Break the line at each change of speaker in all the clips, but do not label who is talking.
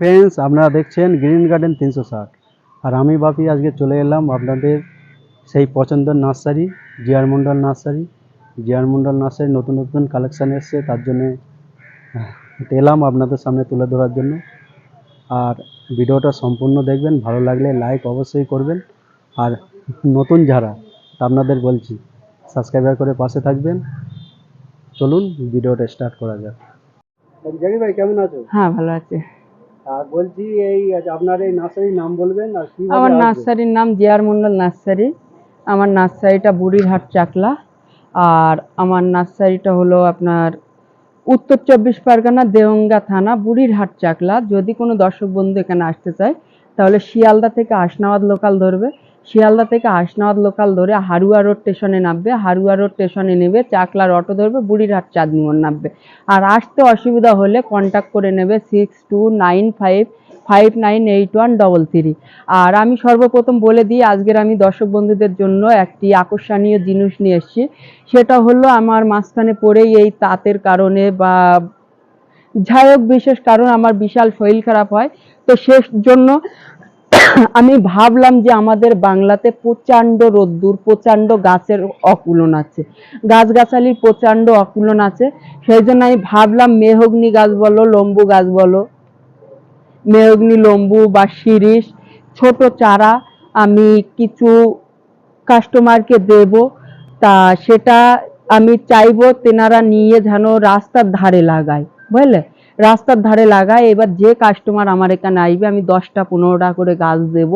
Friends আপনারা দেখছেন green garden তিনশো ষাট। আর আমি বাপি আজকে চলে এলাম আপনাদের সেই পছন্দের নার্সারি জিয়ার মন্ডল নার্সারি। জিয়ার মন্ডল নার্সারি নতুন নতুন কালেকশান এসছে তার জন্যে এলাম আপনাদের সামনে তুলে ধরার জন্য। আর ভিডিওটা সম্পূর্ণ দেখবেন ভালো লাগলে লাইক অবশ্যই করবেন। আর নতুন যারা তা আপনাদের বলছি সাবস্ক্রাইবার করে পাশে থাকবেন। চলুন ভিডিওটা স্টার্ট করা যাক। জাকির ভাই কেমন আছো?
হ্যাঁ ভালো আছে।
আর বলছি এই আপনার এই নার্সারির নাম বলবেন আর কি
আমার নার্সারির নাম জিয়ার মন্ডল নার্সারি। আমার নার্সারিটা বুড়িরহাট চাকলা। আর আমার নার্সারিটা হলো আপনার উত্তর চব্বিশ পরগনা দেওঙ্গা থানা বুড়িরহাট চাকলা। যদি কোনো দর্শক বন্ধু এখানে আসতে চায় তাহলে শিয়ালদা থেকে আসনাবাদ লোকাল ধরবে। শিয়ালদা থেকে হাসনাবাদ লোকাল ধরে হারুয়া রোড স্টেশনে নামবে। হারুয়া রোড স্টেশনে নেবে, চাকলার অটো ধরবে, বুড়িরহাট চাঁদনি মোড় নামবে। আর আসতে অসুবিধা হলে কন্ট্যাক্ট করে নেবে six two nine five five nine eight one double three আর আমি সর্বপ্রথম বলে দিই, আজকের আমি দর্শক বন্ধুদের জন্য একটি আকর্ষণীয় জিনিস নিয়ে এসেছি। সেটা হলো আমার মাঝখানে পড়েই এই তাঁতের কারণে বা যাই বিশেষ কারণ আমার বিশাল শরীর খারাপ হয়। তো শেষ জন্য আমি ভাবলাম যে আমাদের বাংলাতে প্রচণ্ড রোদ্দুর, প্রচণ্ড গাছের অকুলন আছে। গাছগাছালির প্রচণ্ড অকুলন আছে। সেই জন্য আমি ভাবলাম, মেহগনি গাছ বলো, লম্বু গাছ বলো। মেহগনি, লম্বু বা শিরিষ, ছোট চারা আমি কিছু কাস্টমারকে দেব। তা সেটা আমি চাইব তেনারা নিয়ে যেন রাস্তার ধারে লাগায়, বুঝলে? রাস্তার ধারে লাগায় এবার যে কাস্টমার আমার এখানে আইবে, আমি দশটা পনেরোটা করে গাছ দেব,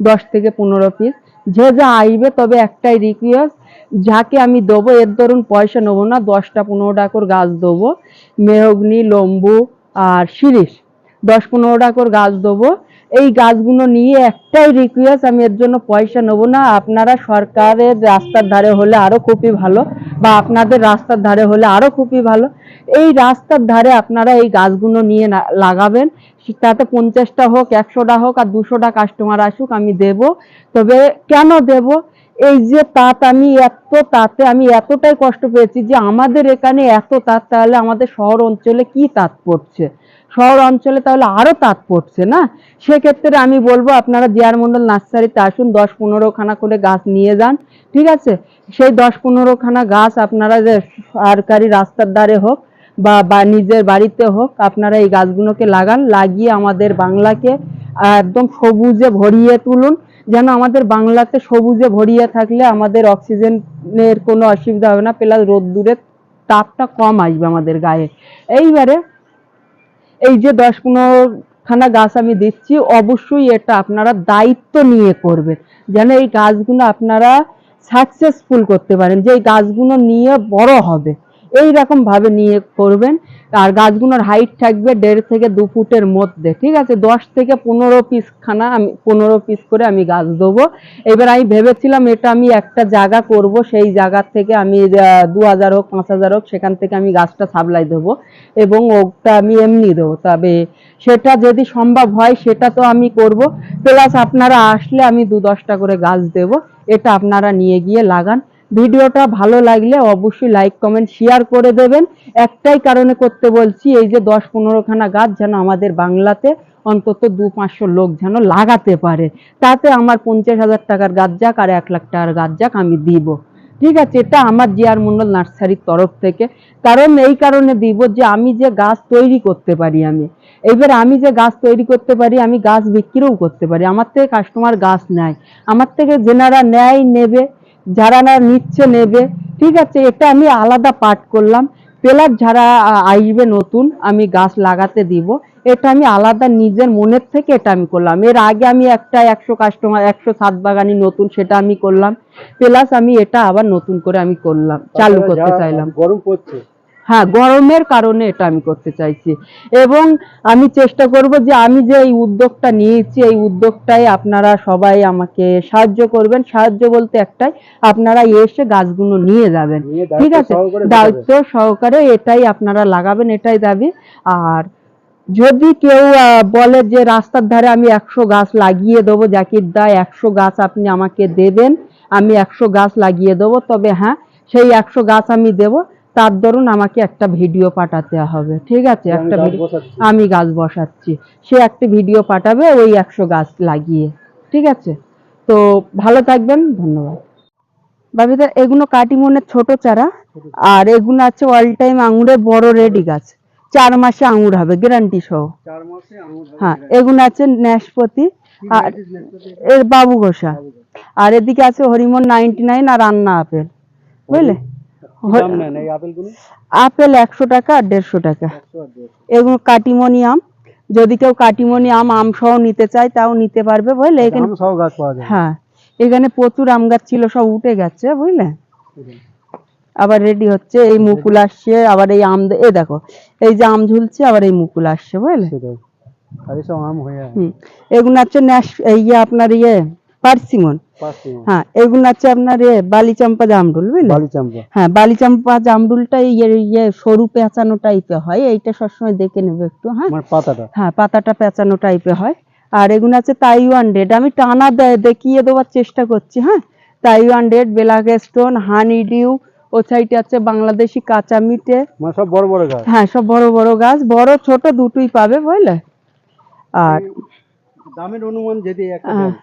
দশ থেকে পনেরো পিস যে যা আইবে, তবে একটাই রিকোয়েস্ট যাকে আমি দেবো, এর ধরুন পয়সা নেব না, দশটা পনেরোটা করে গাছ দেবো। মেহগনি, লম্বু আর শিরিষ, দশ পনেরোটা করে গাছ দেবো। এই গাছগুলো নিয়ে একটাই রিকোয়েস্ট আমি এর জন্য পয়সা নেব না। আপনারা সরকারের রাস্তার ধারে হলে আরও খুবই ভালো, বা আপনাদের রাস্তার ধারে হলে আরও খুবই ভালো। এই রাস্তার ধারে আপনারা এই গাছগুলো নিয়ে লাগাবেন। তাতে পঞ্চাশটা হোক, একশোটা হোক আর দুশোটা কাস্টমার আসুক, আমি দেব। তবে কেন দেব? এই যে তাঁত আমি এত তাতে, আমি এতটাই কষ্ট পেয়েছি যে আমাদের এখানে এত তাঁত, তাহলে আমাদের শহর অঞ্চলে কি তাঁত পড়ছে? শহর অঞ্চলে তাহলে আরও তাঁত পড়ছে না? সেক্ষেত্রে আমি বলব, আপনারা জিয়ার মন্ডল নার্সারিতে আসুন দশ পনেরো খানা করে গাছ নিয়ে যান, ঠিক আছে? সেই দশ পনেরো খানা গাছ আপনারা যে সরকারি রাস্তার ধারে হোক বা নিজের বাড়িতে হোক, আপনারা এই গাছগুলোকে লাগান, লাগিয়ে আমাদের বাংলাকে একদম সবুজে ভরিয়ে তুলুন। যেন আমাদের বাংলাতে সবুজে ভরিয়ে থাকলে আমাদের অক্সিজেনের কোনো অসুবিধা হবে না। প্লাস রোদ্দুরের তাপটা কম আসবে আমাদের গায়ে। এইবারে এই যে দশ পনেরো খানা গাছ আমি দিচ্ছি, অবশ্যই এটা আপনারা দায়িত্ব নিয়ে করবেন। যেন এই গাছগুলো আপনারা সাকসেসফুল করতে পারেন। যে এই গাছগুলো নিয়ে বড় হবে। এই রকম ভাবে নিয়ে করবেন। আর গাছগুলোর হাইট থাকবে দেড় থেকে দু ফুটের মধ্যে, ঠিক আছে? দশ থেকে পনেরো পিস খানা আমি, পনেরো পিস করে আমি গাছ দেবো। এবার আমি ভেবেছিলাম এটা আমি একটা জায়গা করব, সেই জায়গা থেকে আমি দু হাজার হোক পাঁচ হাজার হোক, সেখান থেকে আমি গাছটা সাপ্লাই দেবো এবং ওটা আমি এমনি দেবো। তবে সেটা যদি সম্ভব হয়, সেটা তো আমি করব। প্লাস আপনারা আসলে আমি দু দশটা করে গাছ দেব, এটা আপনারা নিয়ে গিয়ে লাগান। ভিডিওটা ভালো লাগলে অবশ্যই লাইক কমেন্ট শেয়ার করে দেবেন। একটাই কারণে করতে বলছি, এই যে দশ পনেরোখানা গাছ যেন আমাদের বাংলাতে অন্তত দু পাঁচশো লোক যেন লাগাতে পারে। তাতে আমার পঞ্চাশ হাজার টাকার গাছ যাক আর এক লাখ টাকার গাছ যাক আমি দিব। ঠিক আছে, এটা আমার জিয়ার মন্ডল নার্সারির তরফ থেকে। কারণ এই কারণে দিব যে আমি যে গাছ তৈরি করতে পারি আমি। এইবার আমি যে গাছ তৈরি করতে পারি, আমি গাছ বিক্রিও করতে পারি। আমার থেকে কাস্টমার গাছ নেয়। আমার থেকে যেনারা নেয়, নেবে যারা না নিচ্ছে নেবে ঠিক আছে এটা আমি আলাদা পাঠ করলাম। পেলার যারা আসবে নতুন আমি গাছ লাগাতে দিব। এটা আমি আলাদা নিজের মনের থেকে এটা আমি করলাম। এর আগে আমি একটা একশো কাস্টমার একশো সাত বাগানি নতুন সেটা আমি করলাম। প্লাস আমি এটা আবার নতুন করে আমি করলাম চালু করতে চাইলাম।
গরম পড়ছে
হ্যাঁ গরমের কারণে এটা আমি করতে চাইছি। এবং আমি চেষ্টা করব যে আমি যে এই উদ্যোগটা নিয়েছি এই উদ্যোগটাই আপনারা সবাই আমাকে সাহায্য করবেন। সাহায্য বলতে একটাই আপনারা এসে গাছগুলো নিয়ে যাবেন। ঠিক আছে? দায়িত্ব সহকারে এটাই আপনারা লাগাবেন এটাই দাবি। আর যদি কেউ বলে যে রাস্তার ধারে আমি একশো গাছ লাগিয়ে দেবো জাকির দা একশো গাছ আপনি আমাকে দেবেন আমি একশো গাছ লাগিয়ে দেবো তবে হ্যাঁ সেই একশো গাছ আমি দেব। তার দরুন আমাকে একটা ভিডিও পাঠাতে হবে ঠিক আছে? একটা আমি গাছ বসাচ্ছি। সে একটা ভিডিও পাঠাবে ওই একশো গাছ লাগিয়ে ঠিক আছে? তো ভালো থাকবেন ধন্যবাদ। বাবিদা এগুলো কাটিমনের ছোট চারা আর এগুলো আছে অল টাইম আঙুরের বড় রেডি গাছ। চার মাসে আঙুর হবে গ্যারান্টি সহ।
চার মাসে আঙুর হবে
হ্যাঁ এগুলো আছে ন্যাশপতি
কি
আর এর বাবু ঘোষা। আর এদিকে আছে হরিমন নাইনটি নাইন আর আন্না আপেল বুঝলে? আপেল একশো টাকা আর দেড়শো টাকা। এগুলো কাটিমনি আম। যদি কেউ কাটিমনি আম আম সহ নিতে চায় তাও নিতে পারবে বুঝলে? এখানে হ্যাঁ। এখানে প্রচুর আম গাছ ছিল সব উঠে গেছে বুঝলে? আবার রেডি হচ্ছে এই মুকুল আসছে আবার এই আম এ দেখো এই যে আম ঝুলছে আবার এই মুকুল আসছে বুঝলে? এগুলো হচ্ছে ন্যাশ এই ইয়ে আপনার ইয়ে পার্সিমন। হ্যাঁ এগুলো আছে আপনার বালিচাম্পা জামরুল বুঝলে
বালি চাম্পা
হ্যাঁ বালিচাম্পা জামরুলটা ইয়ে ইয়ে সরু পেঁচানো টাইপের হয় এইটা সবসময় দেখে নেবে একটু হ্যাঁ?
পাতাটা।
হ্যাঁ পাতাটা পেঁচানো টাইপের হয়। আর এগুলো আছে তাইওয়ান রেড আমি টানা দেখিয়ে দেওয়ার চেষ্টা করছি হ্যাঁ? তাইওয়ান রেড বেলাগ স্টোন হানি ডিউ ও সাইডে আছে বাংলাদেশি কাঁচা মিটে।
মানে সব বড় বড় গাছ।
হ্যাঁ সব বড় বড় গাছ বড় ছোট দুটোই পাবে বুঝলে? আর
দামের অনুমান যদি একটা
হ্যাঁ,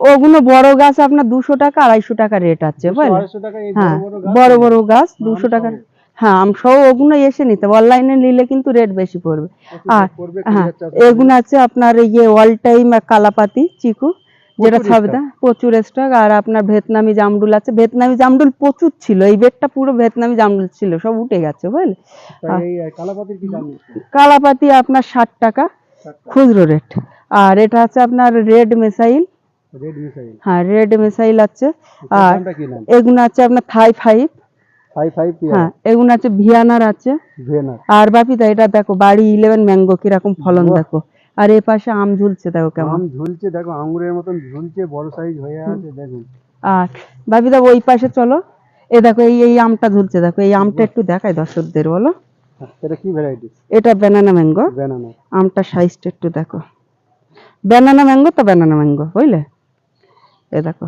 ওগুলো বড় গাছ আপনার দুশো টাকা আড়াইশো টাকা রেট আছে বুঝলে
আড়াইশো টাকা এই
হ্যাঁ
বড় বড় গাছ
দুশো টাকা। হ্যাঁ আম সহ ওগুলো এসে নিতে অনলাইনে নিলে কিন্তু রেট বেশি পড়বে। আর হ্যাঁ এগুলো আছে আপনার ইয়ে অল টাইম কালাপাতি চিকু যেটা ছাবেদা প্রচুর স্টক আর আপনার ভেতনামি জামরুল আছে। ভেতনামি জামডুল প্রচুর ছিল। এই বেডটা পুরো ভেতনামি জামরুল ছিল সব উঠে গেছে বুঝলে
তা এই কালাপাতির কি দাম? নিচ্ছে
কালাপাতি আপনার ষাট টাকা। খুচরো রেট আর এটা আছে আপনার রেড মেসাইল।
Red missile.
হ্যাঁ রেড মিসাইল আছে। আর এগুলো আছে আপনার থাই ফাইভ। হ্যাঁ এগুলো আছে ভিয়ানার আছে। আর বাপিদা এটা দেখো বাড়ি ইলেভেন ম্যাঙ্গো কীরকম ফলন দেখো। আর এ পাশে আম ঝুলছে দেখো কেমন।
আম ঝুলছে দেখো আঙ্গুরের মতন ঝুলছে বড় সাইজ হয়ে আছে দেখুন।
আর বাপিদা ওই পাশে চলো। এ দেখো এই এই আমটা ঝুলছে দেখো এই আমটা একটু দেখায় দর্শকদের বলো।
এটা কি ভ্যারাইটি
এটা ব্যানানা ম্যাঙ্গো
ব্যানানা
আমটা সাইজটা একটু দেখো। ব্যানানা ম্যাঙ্গো তো ব্যানানা ম্যাঙ্গো বুঝলে? এ দেখো।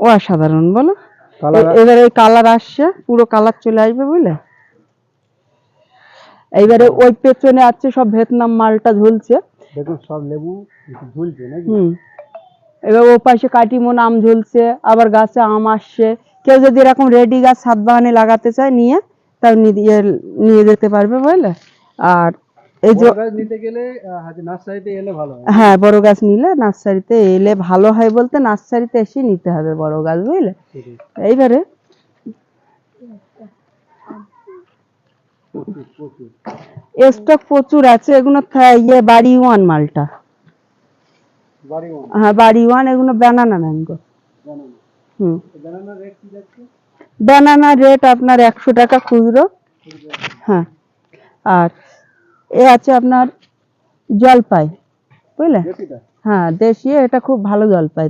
ও অসাধারণ বলো। এবারে ওই কালার আসছে পুরো কালার চলে আসবে বুঝলে? এইবারে ওই পেছনে আছে সব ভিয়েতনাম মালটা ঝুলছে।
দেখুন সব লেবু ঝুলছে নাকি?
হুম। এবার ও পাশে কাটিমন আম ঝুলছে আবার গাছে আম আসছে। কেউ যদি এরকম রেডি গাছ সাত বাগানে লাগাতে চায় নিয়ে তাও নিয়ে নিয়ে যেতে পারবে বুঝলে? আর এই যে
নিতে গেলে নার্সারিতে এলে ভালো হ্যাঁ।
বড় গাছ নিলে নার্সারিতে এলে ভালো হয় বলতে নার্সারিতে এসে নিতে হবে বড় গাছ বুঝলে এইবারে স্টক প্রচুর আছে এগুলো ইয়ে বাড়ি ওয়ান মালটা। হ্যাঁ বাড়ি ওয়ান এগুলো ব্যানানা ম্যাঙ্গো হুম।
ব্যানানা রেট
আপনার একশো টাকা খুচরো। হ্যাঁ। আর এ আছে আপনার জলপাই বুঝলে? হ্যাঁ দেশি এটা খুব ভালো জলপাই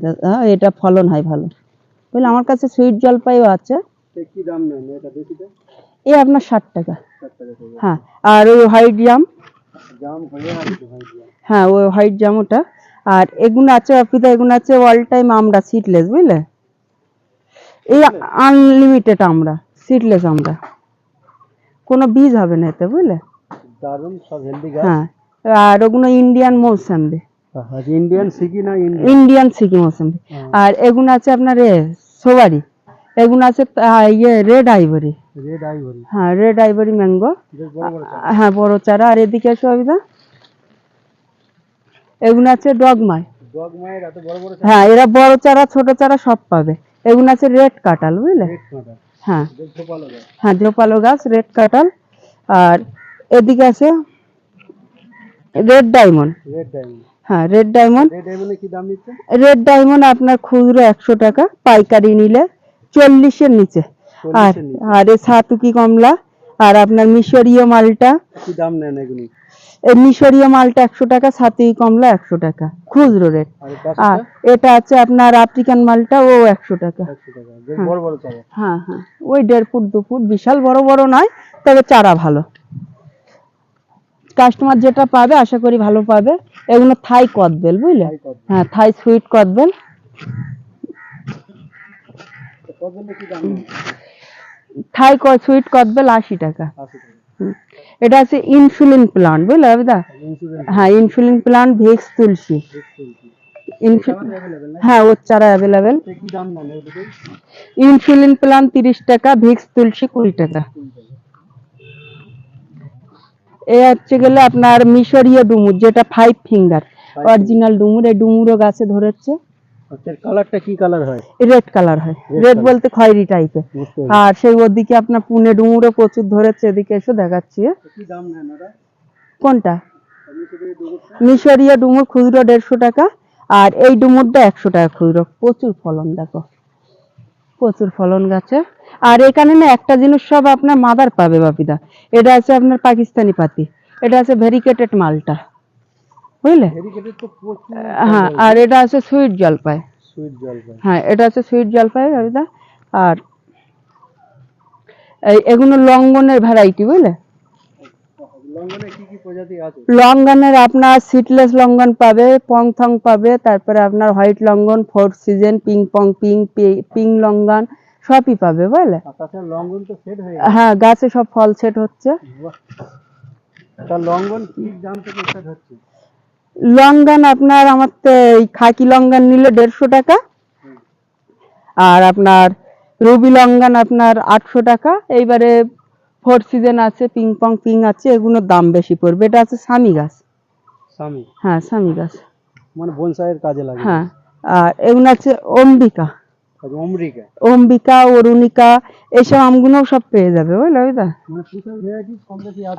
এটা ফলন হয় ভালো। বুঝলে আমার কাছে সুইট জলপাইও আছে। এ আপনার ষাট টাকা। হ্যাঁ আর ওই হোয়াইট জাম।
হয়ে
ওই হোয়াইট জাম ওটা। আর এগুলো আছে অপিতা এগুলো আছে অল টাইম আমরা সিডলেস বুঝলে? এই আনলিমিটেড আমরা সিডলেস আমরা। কোনো বীজ হবে না এতে বুঝলে?
দারুণ সব হেলদি গাছ।
হ্যাঁ আর ওগুলো ইন্ডিয়ান মৌসাম্বি
ইন্ডিয়ান সিকি না ইন্ডিয়ান
সিকি মৌসাম্বি। আর এগুলো আছে আপনার এ সোবারি এগুলো আছে ইয়ে রেড আইভরি
রেড আইভরি
হ্যাঁ রেড আইভরি ম্যাঙ্গো। হ্যাঁ বড় চারা। আর এদিকে অবিদা এগুলো আছে ডগমাই হ্যাঁ এরা বড় চারা ছোট চারা সব পাবে। এগুলো আছে রেড কাঁঠাল বুঝলে? হ্যাঁ। হ্যাঁ ঝোপালো গাছ রেড কাঁঠাল। আর এদিকে আছে রেড ডায়মন্ড
রেড ডায়মন্ড
হ্যাঁ রেড ডায়মন্ড
রেড ডায়মন্ডে
আপনার খুচরো একশো টাকা পাইকারি নিলে চল্লিশের নিচে। আর আর এ সাতুকি কমলা আর আপনার মিশরীয় মালটা।
কি দাম নেন এগুলি?
মিশরীয় মালটা একশো টাকা সাতুকি কমলা একশো টাকা খুচরো রেট।
আর
এটা আছে? আপনার আফ্রিকান মালটা ও একশো টাকা। হ্যাঁ হ্যাঁ। ওই দেড় ফুট দু ফুট বিশাল বড় বড় নয় তবে চারা ভালো। কাস্টমার যেটা পাবে আশা করি ভালো পাবে। এগুলো থাই কদবেল বুঝলে? হ্যাঁ থাই সুইট কদবেল থাই সুইট কদবেল আশি টাকা। এটা আছে ইনসুলিন প্লান্ট বুঝলে
ইন্স্যুরেন্স
হ্যাঁ ইনসুলিন প্লান্ট ভিক্স তুলসী। হ্যাঁ ওর চারা অ্যাভেলেবেল ইনসুলিন প্লান তিরিশ টাকা ভিক্স তুলসী কুড়ি টাকা। এ হচ্ছে গেলে আপনার মিশরীয় ডুমুর যেটা ফাইভ ফিঙ্গার অরিজিনাল ডুমুর এই ডুমুরও গাছে ধরেছে।
আচ্ছা কালারটা কি কালার হয়?
রেড কালার হয়। রেড বলতে খয়েরি টাইপের আর সেই ওদিকে আপনার পুনে ডুমুরও প্রচুর ধরেছে এদিকে এসে দেখাচ্ছি। কোনটা? মিশরীয় ডুমুর খুচরো দেড়শো টাকা আর এই ডুমুরটা একশো টাকা খুচরো। প্রচুর ফলন দেখো। প্রচুর ফলন গাছে। আর এখানে না একটা জিনিস সব আপনার মাদার পাবে বাপিদা। এটা আছে আপনার পাকিস্তানি পাতি। এটা আছে ভেরিকেটেড মালটা। বুঝলে? হ্যাঁ আর এটা আছে সুইট জলপাই। হ্যাঁ এটা আছে সুইট জলপাই বাপিদা। আর এগুলো লঙ্গনের ভ্যারাইটি বুঝলে? লঙ্গনের আপনার সিটলেস লঙ্গন পাবে পংথং পাবে তারপরে আপনার white longan fourth season ping pong ping ping longan সবই পাবে বুঝলে?
হয়ে
গাছে। সব ফল সেট হচ্ছে।
গেছে তা কি দাম থেকে স্টার্ট হচ্ছে?
লঙ্গন আপনার আমার তো এই খাকি লঙ্গন নিলে দেড়শো টাকা। আর আপনার রুবি লঙ্গন আপনার আটশো টাকা। এইবারে ফোর্থ সিজন আছে পিং পং পিং আছে এগুলোর দাম বেশি পড়বে। এটা আছে স্বামী গাছ
স্বামী
হ্যাঁ স্বামী গাছ
মানে বনসাইয়ের কাজে লাগে।
হ্যাঁ আর এগুলো আছে অম্বিকা
অমরিকা
অম্বিকা অরুণিকা এইসব আমগুলোও সব পেয়ে যাবে বুঝলে ওইটা
মানে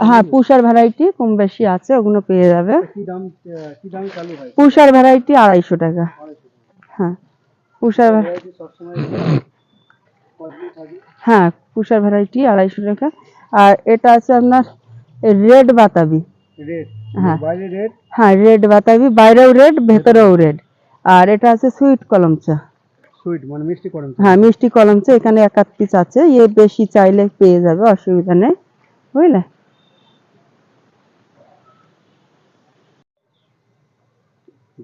হ্যাঁ পুষার ভ্যারাইটি কম বেশি আছে ওগুলো পেয়ে যাবে।
হয়?
পুষার ভ্যারাইটি আড়াইশো টাকা। হ্যাঁ পুষার
ভ্যারাইটি
হ্যাঁ পুষার ভ্যারাইটি আড়াইশো টাকা। আর এটা আছে আপনার রেড বাতাবি।
রেড
হ্যাঁ।
রেড
হ্যাঁ রেড বাতাবি বাইরেও রেড ভেতরেও রেড আর এটা আছে সুইট কলমচা।
সুইট মানে মিষ্টি করেন
হ্যাঁ মিষ্টি কলমচা এখানে এক আধ পিস আছে। এ বেশি চাইলে পেয়ে যাবে অসুবিধা নেই। বুঝলে?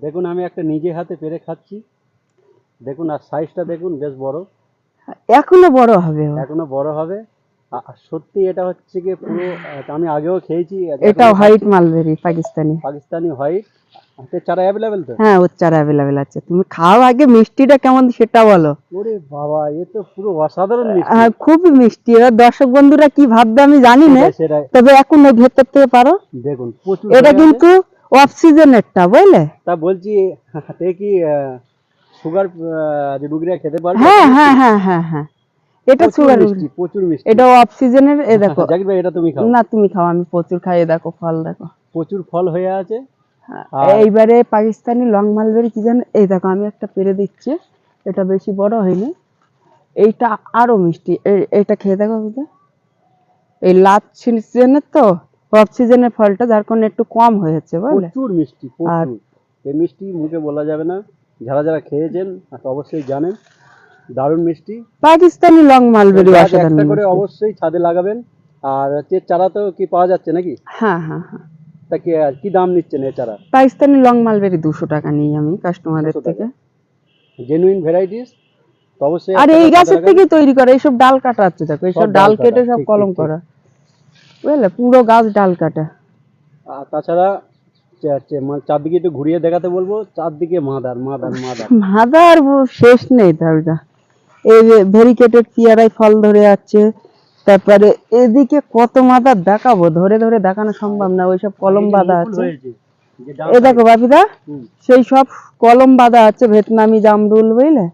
দেখুন আমি একটা নিজে হাতে পেরে খাচ্ছি। দেখুন আর সাইজটা দেখুন বেশ বড়।
এখনও বড় হবে
এখনও বড় হবে। সত্যি এটা হচ্ছে কি পুরো আমি আগেও খেয়েছি।
এটা white mulberry Pakistani.
Pakistani white হাতের চারা অ্যাভেলেবেল তো?
হ্যাঁ ওর চারা অ্যাভেলেবেল আছে। তুমি খাও আগে মিষ্টিটা কেমন সেটা বলো।
ওরে বাবা এ তো পুরো অসাধারণ মিষ্টি।
হ্যাঁ খুবই মিষ্টি। এবার দর্শক বন্ধুরা কি ভাববে আমি জানি না। তবে এখন ওই ভেতর থেকে পারো।
দেখুন
এটা কিন্তু অফ সিজনেরটা বুঝলে?
তা বলছি তে কি সুগার যে রুগীরা খেতে পারবে
হ্যাঁ হ্যাঁ হ্যাঁ হ্যাঁ হ্যাঁ এটা সুগার
মিষ্টি প্রচুর মিষ্টি।
এটা অফ সিজনের এ দেখো।
জাকির ভাই এটা তুমি খাও।
না তুমি খাও আমি প্রচুর খাই দেখো ফল দেখো।
প্রচুর ফল হয়ে আছে।
হ্যাঁ, এইবারে পাকিস্তানি লং মালবেরি কি জানো? এই দেখো আমি একটা পেরে দিচ্ছি। এটা বেশি বড় হয়নি। এইটা আরও মিষ্টি। এইটা খেয়ে দেখো এই লাস্ট সিজনের তো অফ সিজনের ফলটা যার কারণে একটু কম হয়েছে বুঝলে?
প্রচুর মিষ্টি
আর-
প্রচুর এই মিষ্টি মুখে বলা যাবে না। যারা যারা খেয়েছেন তারা অবশ্যই জানেন দারুণ মিষ্টি।
পাকিস্তানি লং মালবেরি
একটা করে অবশ্যই ছাদে লাগাবেন। আর হচ্ছে চারা তো কি পাওয়া যাচ্ছে নাকি?
হ্যাঁ হ্যাঁ হ্যাঁ।
তা কি কি দাম নিচ্ছেন এই চারা?
পাকিস্তানি লং মালবেরি দুশো টাকা নিই আমি কাস্টমারের থেকে।
জেনুইন ভ্যারাইটিস অবশ্যই
আর এই গাছের থেকে তৈরি করা এইসব ডাল কাটা আছে দেখো এইসব ডাল কেটে সব কলম। করা। বুঝলে পুরো গাছ ডাল কাটা।
আর তাছাড়া মানে চারদিকে একটু ঘুরিয়ে দেখাতে বলব চারদিকে মাদার মাদার মাদার।
মাদার শেষ নেই এই ভেরিকেটেড পিয়ারায় ফল ধরে আছে তারপরে এদিকে কত মাদার দেখাবো? ধরে ধরে দেখানো সম্ভব না ওইসব কলম বাঁধা আছে। এ দেখো বাপিদা সেই সব কলম বাঁধা আছে ভিয়েতনামি জামরুল বুঝলে?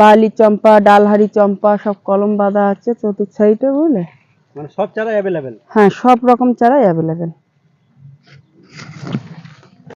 বালি চম্পা ডালহারি চম্পা সব কলম বাঁধা আছে চতুর্থ সাইডে বুঝলে?
মানে সব চারা অ্যাভেলেবেল
হ্যাঁ সব রকম চারাই অ্যাভেলেবেল Thank you.